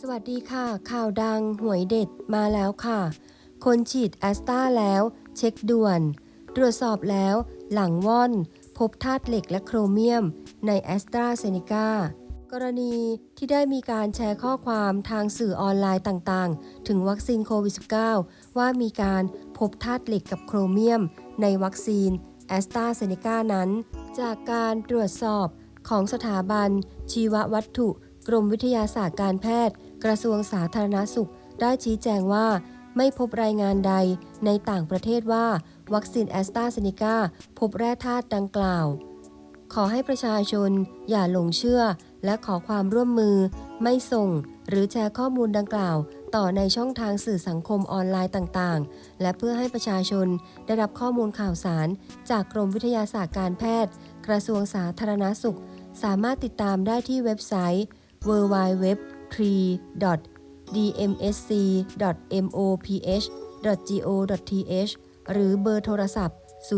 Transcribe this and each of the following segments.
สวัสดีค่ะ ข่าวดังหวยเด็ดมาแล้วค่ะ คนฉีดแอสตราแล้ว เช็คด่วน ตรวจสอบแล้วหลังว่อน พบธาตุเหล็กและโครเมียม ในแอสตราเซเนกากรณีที่ได้มีการแชร์ข้อความทางสื่อออนไลน์ต่างๆ ถึงวัคซีนโควิด -19 ว่ามีการพบธาตุเหล็กกับโครเมียม ในวัคซีนแอสตราเซเนกานั้น จากการตรวจสอบของสถาบันชีววัตถุ กรมวิทยาศาสตร์การแพทย์ กระทรวงสาธารณสุข ได้ชี้แจงว่า ไม่พบรายงานใดในต่างประเทศว่า วัคซีนแอสตราเซเนกาพบแร่ธาตุดังกล่าว ขอให้ประชาชน อย่าหลงเชื่อ และขอความร่วมมือ ไม่ส่ง หรือแชร์ข้อมูลดังกล่าว ต่อในช่องทางสื่อสังคมออนไลน์ต่างๆ และเพื่อให้ประชาชนได้รับข้อมูลข่าวสาร จากกรมวิทยาศาสตร์การแพทย์ กระทรวงสาธารณสุข สามารถติดตามได้ที่เว็บไซต์ www.3.dmsc.moph.go.th หรือเบอร์โทรศัพท์ 02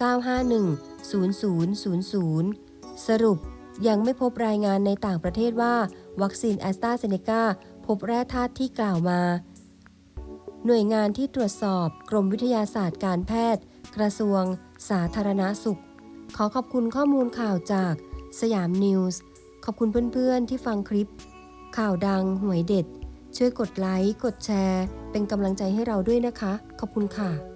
951 0000 สรุปยังไม่พบรายงานในต่างประเทศว่า วัคซีนแอสตราเซเนกาพบแร่ธาตุที่กล่าวมา หน่วยงานที่ตรวจสอบกรมวิทยาศาสตร์การแพทย์ กระทรวง สาธารณสุข ขอขอบคุณข้อมูลข่าวจากสยามนิวส์ ขอบคุณเพื่อนๆที่ฟังคลิป ข่าวดังหวยเด็ด ช่วยกดไลค์ กดแชร์ เป็นกำลังใจให้เราด้วยนะคะ ขอบคุณค่ะ